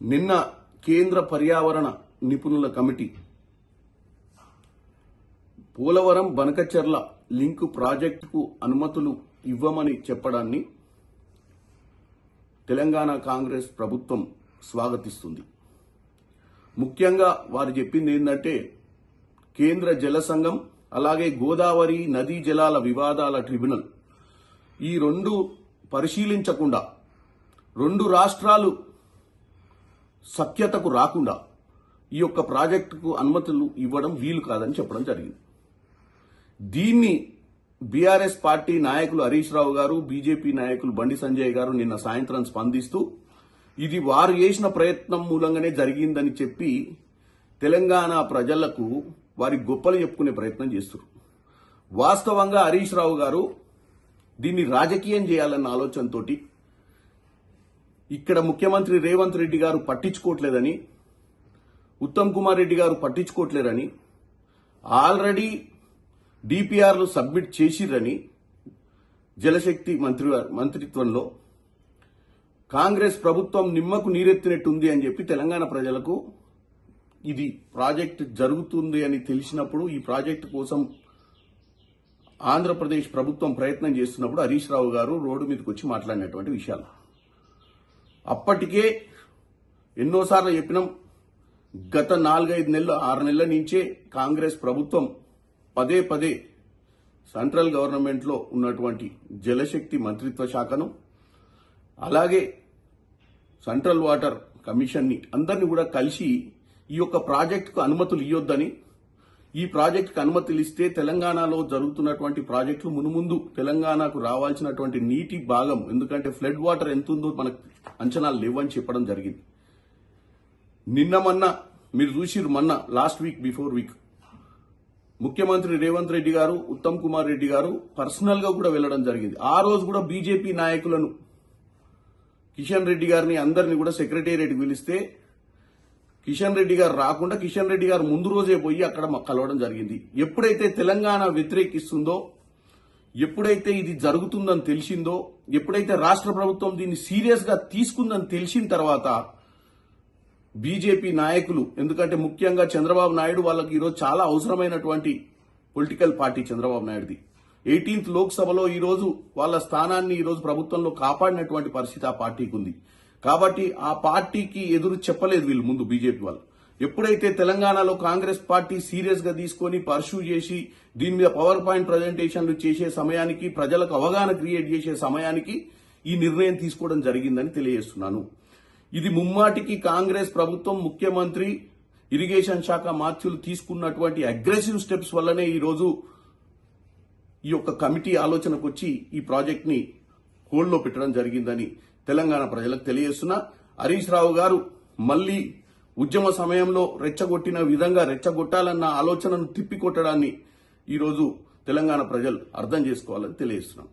నిన్న కేంద్ర పర్యావరణ నిపుణుల కమిటీ పోలవరం బనకచెర్ల లింకు ప్రాజెక్టుకు అనుమతులు ఇవ్వమని చెప్పడాన్ని తెలంగాణ కాంగ్రెస్ ప్రభుత్వం స్వాగతిస్తుంది. ముఖ్యంగా వారు చెప్పింది ఏంటంటే కేంద్ర జల సంఘం అలాగే గోదావరి నదీ జలాల వివాదాల ట్రిబ్యునల్ ఈ రెండు పరిశీలించకుండా రెండు రాష్ట్రాలు సఖ్యతకు రాకుండా ఈ యొక్క ప్రాజెక్టుకు అనుమతులు ఇవ్వడం వీలు కాదని చెప్పడం జరిగింది. దీన్ని బీఆర్ఎస్ పార్టీ నాయకులు హరీష్ రావు గారు బీజేపీ నాయకులు బండి సంజయ్ గారు నిన్న సాయంత్రం స్పందిస్తూ ఇది వారు చేసిన ప్రయత్నం మూలంగానే జరిగిందని చెప్పి తెలంగాణ ప్రజలకు వారి గొప్పలు చెప్పుకునే ప్రయత్నం చేస్తారు వాస్తవంగా హరీష్ రావు గారు దీన్ని రాజకీయం చేయాలన్న ఆలోచనతోటి ఇక్కడ ముఖ్యమంత్రి రేవంత్ రెడ్డి గారు పట్టించుకోవట్లేదని ఉత్తమ్ కుమార్ రెడ్డి గారు పట్టించుకోవట్లేరని ఆల్రెడీ డిపిఆర్లు సబ్మిట్ చేసిర్రని జలశక్తి మంత్రి మంత్రిత్వంలో కాంగ్రెస్ ప్రభుత్వం నిమ్మకు నీరెత్తినట్టుంది అని చెప్పి తెలంగాణ ప్రజలకు ఇది ప్రాజెక్ట్ జరుగుతుంది అని తెలిసినప్పుడు ఈ ప్రాజెక్టు కోసం ఆంధ్రప్రదేశ్ ప్రభుత్వం ప్రయత్నం చేస్తున్నప్పుడు హరీష్ రావు గారు రోడ్డు మీదకి వచ్చి మాట్లాడినటువంటి విషయాలు. అప్పటికే ఎన్నోసార్లు చెప్పినాం గత నాలుగైదు నెలలు ఆరు నెలల నుంచే కాంగ్రెస్ ప్రభుత్వం పదే పదే సెంట్రల్ గవర్నమెంట్లో ఉన్నటువంటి జలశక్తి మంత్రిత్వ శాఖను అలాగే సెంట్రల్ వాటర్ కమిషన్ని అందరినీ కూడా కలిసి ఈ యొక్క ప్రాజెక్టుకు అనుమతులు ఇవ్వొద్దని ఈ ప్రాజెక్టుకు అనుమతులు ఇస్తే తెలంగాణలో జరుగుతున్నటువంటి ప్రాజెక్టులు మునుముందు తెలంగాణకు రావాల్సినటువంటి నీటి భాగం ఎందుకంటే ఫ్లడ్ వాటర్ ఎంత ఉందో మనకు అంచనాలు లేవని చెప్పడం జరిగింది. నిన్న మొన్న మీరు చూసిరు మొన్న లాస్ట్ వీక్ బిఫోర్ వీక్ ముఖ్యమంత్రి రేవంత్ రెడ్డి గారు ఉత్తమ్ కుమార్ రెడ్డి గారు పర్సనల్గా కూడా వెళ్ళడం జరిగింది. ఆ రోజు కూడా బీజేపీ నాయకులను కిషన్ రెడ్డి గారిని అందరిని కూడా సెక్రటేరియట్ పిలిస్తే కిషన్ రెడ్డి గారు రాకుండా కిషన్ రెడ్డి గారు ముందు రోజే పోయి అక్కడ మాకు కలవడం జరిగింది. ఎప్పుడైతే తెలంగాణ వ్యతిరేకిస్తుందో ఎప్పుడైతే ఇది జరుగుతుందని తెలిసిందో ఎప్పుడైతే రాష్ట్ర ప్రభుత్వం దీన్ని సీరియస్గా తీసుకుందని తెలిసిన తర్వాత బీజేపీ నాయకులు ఎందుకంటే ముఖ్యంగా చంద్రబాబు నాయుడు వాళ్ళకి ఈరోజు చాలా అవసరమైనటువంటి పొలిటికల్ పార్టీ చంద్రబాబు నాయుడుది. ఎయిటీన్త్ లోక్సభలో ఈరోజు వాళ్ళ స్థానాన్ని ఈరోజు ప్రభుత్వంలో కాపాడినటువంటి పరిస్థితి ఆ పార్టీకి ఉంది. కాబట్టి ఆ పార్టీకి ఎదురు చెప్పలేదు వీళ్ళు ముందు బీజేపీ వాళ్ళు. ఎప్పుడైతే తెలంగాణలో కాంగ్రెస్ పార్టీ సీరియస్గా తీసుకొని పర్సూ చేసి దీని మీద పవర్ పాయింట్ ప్రజెంటేషన్లు చేసే సమయానికి ప్రజలకు అవగాహన క్రియేట్ చేసే సమయానికి ఈ నిర్ణయం తీసుకోవడం జరిగిందని తెలియజేస్తున్నాను. ఇది ముమ్మాటికి కాంగ్రెస్ ప్రభుత్వం ముఖ్యమంత్రి ఇరిగేషన్ శాఖ మార్చులు తీసుకున్నటువంటి అగ్రెసివ్ స్టెప్స్ వల్లనే ఈరోజు ఈ యొక్క కమిటీ ఆలోచనకు వచ్చి ఈ ప్రాజెక్ట్ని హోల్డ్లో పెట్టడం జరిగిందని తెలంగాణ ప్రజలకు తెలియజేస్తున్నా హరీష్ రావు గారు మళ్ళీ ఉద్యమ సమయంలో రెచ్చగొట్టిన విధంగా రెచ్చగొట్టాలన్న ఆలోచనను తిప్పికొట్టడాన్ని ఈరోజు తెలంగాణ ప్రజలు అర్థం చేసుకోవాలని తెలియజేస్తున్నాం.